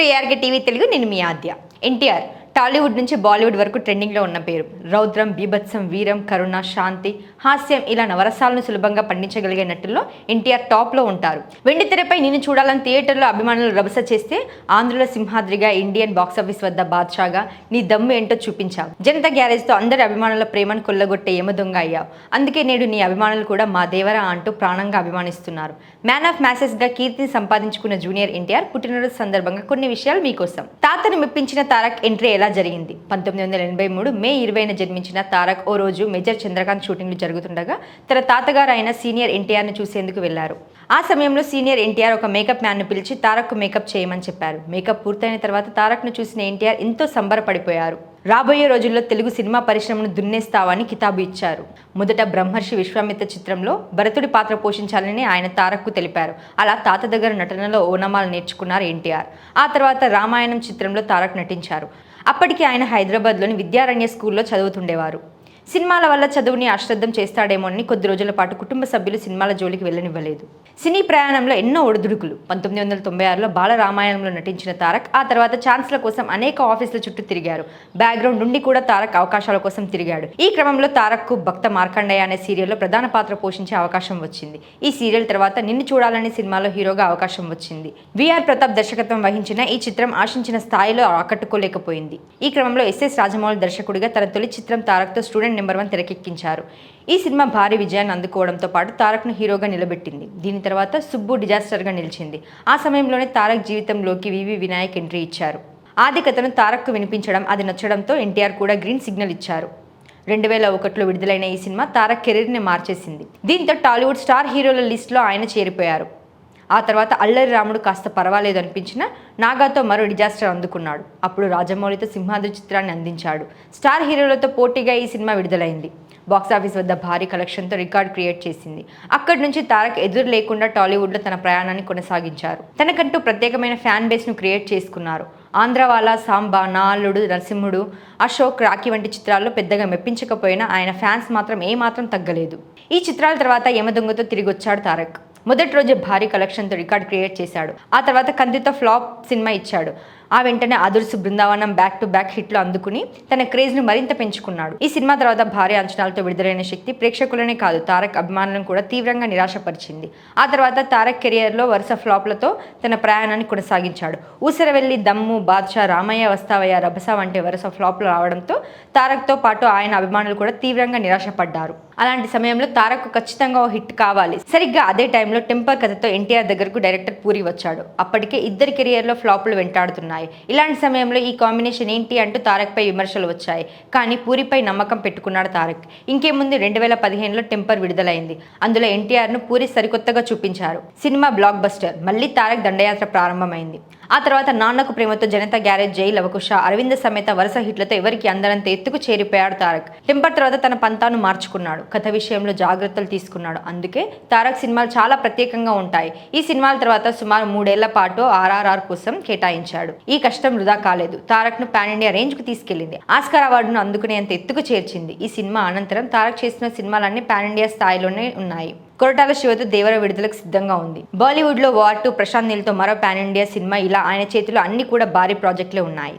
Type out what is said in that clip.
To ARK TV Telugu నేను మీ ఆద్య. ఎన్టీఆర్. టాలీవుడ్ నుంచి బాలీవుడ్ వరకు ట్రెండింగ్లో ఉన్న పేరు. రౌద్రం బీభత్సం వీరం కరుణ శాంతి హాస్యం ఇలా నవరసాలను సులభంగా పండించగలిగే నటుల్లో ఎన్టీఆర్ టాప్లో ఉంటారు. వెండి తెరపై నేను చూడాలని థియేటర్లో అభిమానులు రభస చేస్తే ఆంధ్రుల సింహాద్రిగా ఇండియన్ బాక్సాఫీస్ వద్ద బాద్షాగా నీ దమ్ము ఏంటో చూపించావు. జనతా గ్యారేజ్తో అందరి అభిమానుల ప్రేమను కొల్లగొట్టే యమదొంగ అయ్యావు. అందుకే నేడు నీ అభిమానులు కూడా మా దేవరా అంటూ ప్రాణంగా అభిమానిస్తున్నారు. మ్యాన్ ఆఫ్ మ్యాసెస్గా కీర్తిని సంపాదించుకున్న జూనియర్ ఎన్టీఆర్ పుట్టినరోజు సందర్భంగా కొన్ని విషయాలు మీకోసం. తాతను మెప్పించిన తారక్ ఎంట్రీ ఎలా జరిగింది? పంతొమ్మిది వందల ఎనభై మూడు మే ఇరవైన జన్మించిన తారక్ ఓ రోజు మేజర్ చంద్రకాంత్ షూటింగ్లు జరుగుతుండగా తన తాతగారు అయిన సీనియర్ ఎన్టీఆర్ను చూసేందుకు వెళ్ళారు. ఆ సమయంలో సీనియర్ ఎన్టీఆర్ ఒక మేకప్ మ్యాన్ను పిలిచి తారక్కు మేకప్ చేయమని చెప్పారు. మేకప్ పూర్తయిన తర్వాత తారక్ను చూసిన ఎన్టీఆర్ ఎంతో సంబరపడిపోయారు. రాబోయే రోజుల్లో తెలుగు సినిమా పరిశ్రమను దున్నేస్తావని కితాబు ఇచ్చారు. మొదట బ్రహ్మర్షి విశ్వామిత్ర చిత్రంలో భరతుడి పాత్ర పోషించాలని ఆయన తారక్కు తెలిపారు. అలా తాత దగ్గర నటనలో ఓనమాలు నేర్చుకున్నారు ఎన్టీఆర్. ఆ తర్వాత రామాయణం చిత్రంలో తారక్ నటించారు. అప్పటికి ఆయన హైదరాబాద్లోని విద్యారణ్య స్కూల్లో చదువుతుండేవారు. సినిమాల వల్ల చదువుని అశ్రద్ధం చేస్తాడేమోనని కొద్ది రోజుల పాటు కుటుంబ సభ్యులు సినిమాల జోలికి వెళ్ళనివ్వలేదు. సినీ ప్రయాణంలో ఎన్నో ఒడిదుడుకులు. పంతొమ్మిది వందల తొంభై ఆరులో బాలరామాయణంలో నటించిన తారక్ ఆ తర్వాత ఛాన్స్ల కోసం అనేక ఆఫీసుల చుట్టూ తిరిగారు. బ్యాక్గ్రౌండ్ నుండి కూడా తారక్ అవకాశాల కోసం తిరిగాడు. ఈ క్రమంలో తారక్కు భక్త మార్కండయ్య అనే సీరియల్లో ప్రధాన పాత్ర పోషించే అవకాశం వచ్చింది. ఈ సీరియల్ తర్వాత నిన్ను చూడాలనే సినిమాలో హీరోగా అవకాశం వచ్చింది. విఆర్ ప్రతాప్ దర్శకత్వం వహించిన ఈ చిత్రం ఆశించిన స్థాయిలో ఆకట్టుకోలేకపోయింది. ఈ క్రమంలో ఎస్ఎస్ రాజమౌళి దర్శకుడిగా తన తొలి చిత్రం తారక్తో స్టూడెంట్ నెంబర్ వన్ తెరకెక్కించారు. ఈ సినిమా భారీ విజయాన్ని అందుకోవడంతో పాటు తారక్ను హీరోగా నిలబెట్టింది. దీని తర్వాత సుబ్బు డిజాస్టర్గా నిలిచింది. ఆ సమయంలోనే తారక్ జీవితంలోకి వివి వినాయక్ ఎంట్రీ ఇచ్చారు. ఆది కథను తారక్కు వినిపించడం అది నచ్చడంతో ఎన్టీఆర్ కూడా గ్రీన్ సిగ్నల్ ఇచ్చారు. రెండు వేల ఒకటిలో విడుదలైన ఈ సినిమా తారక్ కెరీర్ని మార్చేసింది. దీంతో టాలీవుడ్ స్టార్ హీరోల లిస్టులో ఆయన చేరిపోయారు. ఆ తర్వాత అల్లరి రాముడు కాస్త పర్వాలేదు అనిపించిన నాగాతో మరో డిజాస్టర్ అందుకున్నాడు. అప్పుడు రాజమౌళితో సింహాద్రి చిత్రాన్ని అందించాడు. స్టార్ హీరోలతో పోటీగా ఈ సినిమా విడుదలైంది. బాక్సాఫీస్ వద్ద భారీ కలెక్షన్తో రికార్డ్ క్రియేట్ చేసింది. అక్కడి నుంచి తారక్ ఎదురు లేకుండా టాలీవుడ్లో తన ప్రయాణాన్ని కొనసాగించారు. తనకంటూ ప్రత్యేకమైన ఫ్యాన్ బేస్ను క్రియేట్ చేసుకున్నారు. ఆంధ్రవాల సాంబా నాలుడు నరసింహుడు అశోక్ రాఖీ వంటి చిత్రాల్లో పెద్దగా మెప్పించకపోయినా ఆయన ఫ్యాన్స్ మాత్రం ఏమాత్రం తగ్గలేదు. ఈ చిత్రాల తర్వాత యమదొంగతో తిరిగి వచ్చాడు తారక్. మొదటి రోజే భారీ కలెక్షన్తో రికార్డ్ క్రియేట్ చేశాడు. ఆ తర్వాత కందితో ఫ్లాప్ సినిమా ఇచ్చాడు. ఆ వెంటనే Adhurs Brindavanam back to back హిట్లు అందుకుని తన క్రేజ్ను మరింత పెంచుకున్నాడు. ఈ సినిమా తర్వాత భారీ అంచనాలతో విడుదలైన శక్తి ప్రేక్షకులనే కాదు తారక్ అభిమానులను కూడా తీవ్రంగా నిరాశపరిచింది. ఆ తర్వాత తారక్ కెరియర్లో వరుస ఫ్లాప్లతో తన ప్రయాణాన్ని కొనసాగించాడు. ఊసరవెల్లి దమ్ము బాద్షా రామయ్య వస్తావయ్య రభస వంటి వరుస ఫ్లాప్లు రావడంతో తారక్తో పాటు ఆయన అభిమానులు కూడా తీవ్రంగా నిరాశపడ్డారు. అలాంటి సమయంలో తారక్ ఖచ్చితంగా ఓ హిట్ కావాలి. సరిగ్గా అదే టైంలో టెంపర్ కథతో ఎన్టీఆర్ దగ్గరకు డైరెక్టర్ పూరి వచ్చాడు. అప్పటికే ఇద్దరి కెరియర్లో ఫ్లాపులు వెంటాడుతున్నాయి. ఇలాంటి సమయంలో ఈ కాంబినేషన్ ఏంటి అంటూ తారక్పై విమర్శలు వచ్చాయి. కానీ పూరిపై నమ్మకం పెట్టుకున్నాడు తారక్. ఇంకేముంది రెండు వేల పదిహేనులో టెంపర్ విడుదలైంది. అందులో ఎన్టీఆర్ను పూరి సరికొత్తగా చూపించారు. Cinema blockbuster. మళ్ళీ తారక్ దండయాత్ర ప్రారంభమైంది. ఆ తర్వాత నాన్నకు ప్రేమతో జనతా గ్యారేజ్ జై లవకుష అరవింద సమేత వరుస హిట్లతో ఎవరికి అందరంత ఎత్తుకు చేరిపోయాడు తారక్. టెంపర్ తర్వాత తన పంతాను మార్చుకున్నాడు. కథ విషయంలో జాగ్రత్తలు తీసుకున్నాడు. అందుకే తారక్ సినిమాలు చాలా ప్రత్యేకంగా ఉంటాయి. ఈ సినిమాల తర్వాత సుమారు మూడేళ్ళ పాటు ఆర్ఆర్ఆర్ కోసం కేటాయించాడు. ఈ కష్టం వృధా కాలేదు. తారక్ను పాన్ ఇండియా రేంజ్కు తీసుకెళ్ళింది ఆస్కార్ అవార్డును అందుకునేంత ఎత్తుకు చేర్చింది. ఈ సినిమా అనంతరం తారక్ చేసిన సినిమాలన్నీ పాన్ ఇండియా స్థాయిలోనే ఉన్నాయి. కొరటాల శివతో దేవర విడుదలకు సిద్ధంగా ఉంది. బాలీవుడ్లో వార్ టూ ప్రశాంత్ నీల్తో మరో పాన్ ఇండియా సినిమా ఇలా ఆయన చేతిలో అన్ని కూడా భారీ ప్రాజెక్టులే ఉన్నాయి.